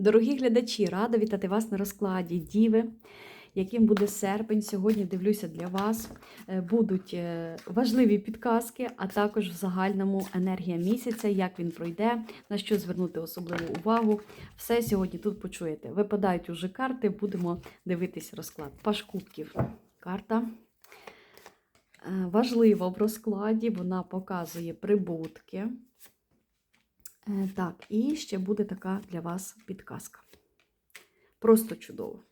Дорогі глядачі, рада вітати вас на розкладі Діви. Яким буде серпень? Сьогодні дивлюся для вас. Е, Будуть е, важливі підказки, а також в загальному енергія місяця, як він пройде, на що звернути особливу увагу. Все сьогодні тут почуєте. Випадають уже карти, будемо дивитись розклад. Паш кубків. Карта. Е, Важлива в розкладі, вона показує прибутки. Е, Так, і ще буде така для вас підказка. Просто чудово.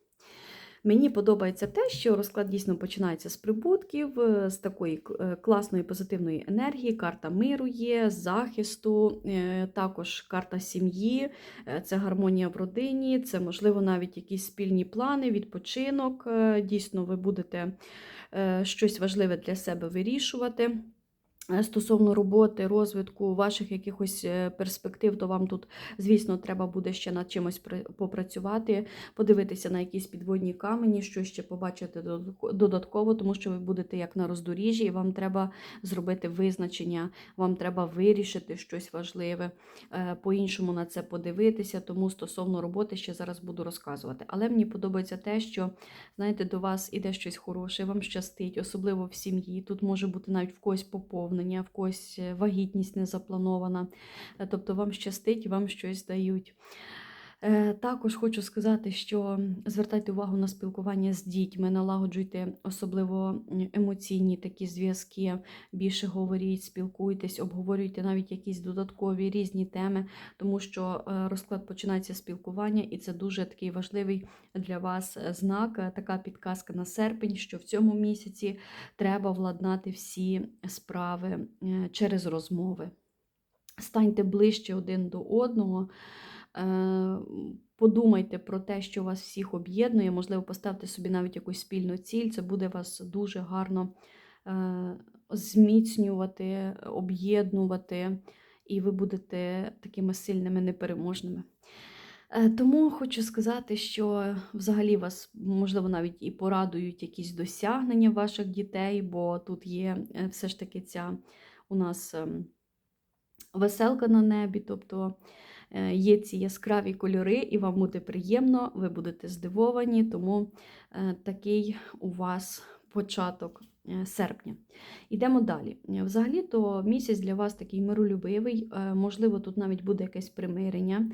Мені подобається те, що розклад дійсно починається з прибутків, е, з такої е, класної позитивної енергії. Карта миру є, захисту, також карта сім'ї, це гармонія в родині, це, можливо, навіть якісь спільні плани, відпочинок. Дійсно, ви будете щось важливе для себе вирішувати. Е, Стосовно роботи, розвитку ваших якихось е, перспектив, то вам тут, звісно, треба буде ще над чимось попрацювати, подивитися на якісь підводні камені, що ще побачити додатково, тому що ви будете як на роздоріжжі, і вам треба зробити визначення, вам треба вирішити щось важливе, е, по-іншому на це подивитися. Тому стосовно роботи ще зараз буду розказувати. Але мені подобається те, що знаєте, до вас іде щось хороше, вам щастить, особливо в сім'ї. Тут може бути навіть в когось поповнення, в когось е, вагітність не запланована. Е, Тобто вам щастить, вам щось дають. Е, Також хочу сказати, що звертайте увагу на спілкування з дітьми, налагоджуйте особливо емоційні такі зв'язки, більше говоріть, спілкуйтесь, обговорюйте навіть якісь додаткові різні теми, тому що е, розклад починається спілкування, і це дуже такий важливий для вас е, знак, така підказка на серпень, що в цьому місяці треба владнати всі справи через розмови. Станьте ближче один до одного. Е, Подумайте про те, що вас всіх об'єднує, можливо, поставте собі навіть якусь спільну ціль. Це буде вас дуже гарно е, зміцнювати, об'єднувати, і ви будете такими сильними, непереможними. Е, Тому хочу сказати, що взагалі вас, можливо, навіть і порадують якісь досягнення ваших дітей, бо тут є все ж таки ця у нас ем, веселка на небі, тобто є ці яскраві кольори, і вам буде приємно, ви будете здивовані, тому е, такий у вас початок е, серпня. Йдемо далі. Е, Взагалі, то місяць для вас такий миролюбивий, е, можливо, тут навіть буде якесь примирення.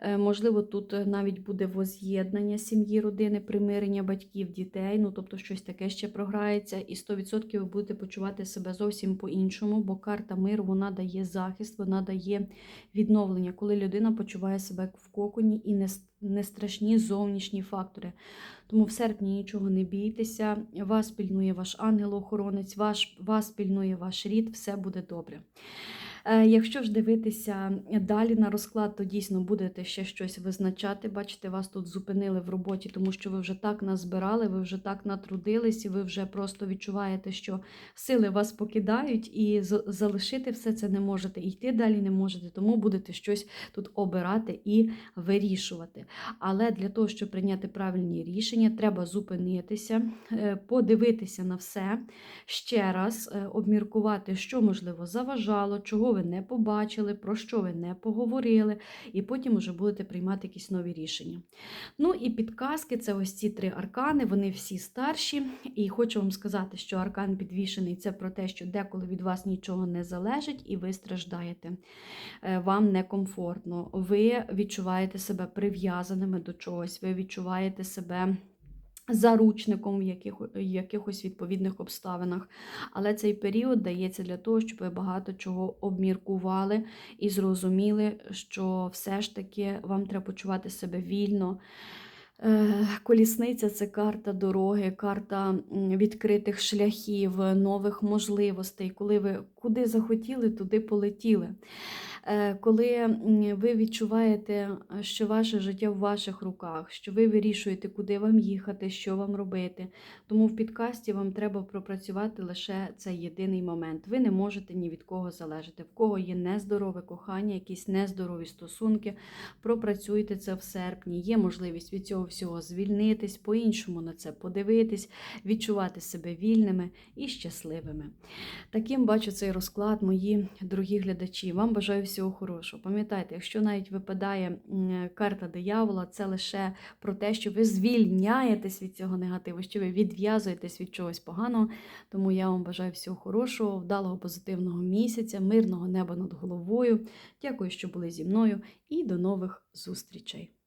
Е, Можливо, тут е, навіть буде воз'єднання сім'ї, родини, примирення батьків, дітей. Ну, тобто щось таке ще програється, і 100% ви будете почувати себе зовсім по-іншому, бо карта миру вона дає захист, вона дає відновлення, коли людина почуває себе в коконі і не, не страшні зовнішні фактори. Тому в серпні нічого не бійтеся, вас пільнує ваш ангел-охоронець, ваш, вас пільнує ваш рід, все буде добре. Е, Якщо ж дивитися далі на розклад, то дійсно будете ще щось визначати. Бачите, вас тут зупинили в роботі, тому що ви вже так назбирали, ви вже так натрудились, і ви вже просто відчуваєте, що сили вас покидають, і залишити все це не можете, йти далі не можете, тому будете щось тут обирати і вирішувати. Але для того, щоб прийняти правильні рішення, треба зупинитися, е, подивитися на все, ще раз е, обміркувати, що можливо заважало, чого ви не побачили, про що ви не поговорили, і потім вже будете приймати якісь нові рішення. Ну і підказки це ось ці три аркани, вони всі старші. І хочу вам сказати, що аркан підвішений це про те, що деколи від вас нічого не залежить, і ви страждаєте. Е, Вам некомфортно, ви відчуваєте себе прив'язаними до чогось, ви відчуваєте себе заручником в яких, якихось відповідних обставинах. Але цей період дається для того, щоб ви багато чого обміркували і зрозуміли, що все ж таки вам треба почувати себе вільно. Е, Колісниця це карта дороги, карта відкритих шляхів, нових можливостей. Коли ви куди захотіли, туди полетіли. Е, Коли ви відчуваєте, що ваше життя в ваших руках, що ви вирішуєте, куди вам їхати, що вам робити. Тому в підкасті вам треба пропрацювати лише цей єдиний момент. Ви не можете ні від кого залежати. В кого є нездорове кохання, якісь нездорові стосунки, пропрацюйте це в серпні. Є можливість від цього всього звільнитись, по-іншому на це подивитись, відчувати себе вільними і щасливими. Таким бачу цей розклад, мої дорогі глядачі. Вам бажаю всього. Всього хорошого. Пам'ятайте, якщо навіть випадає карта диявола, це лише про те, що ви звільняєтесь від цього негативу, що ви відв'язуєтесь від чогось поганого. Тому я вам бажаю всього хорошого, вдалого позитивного місяця, мирного неба над головою. Дякую, що були зі мною, і до нових зустрічей!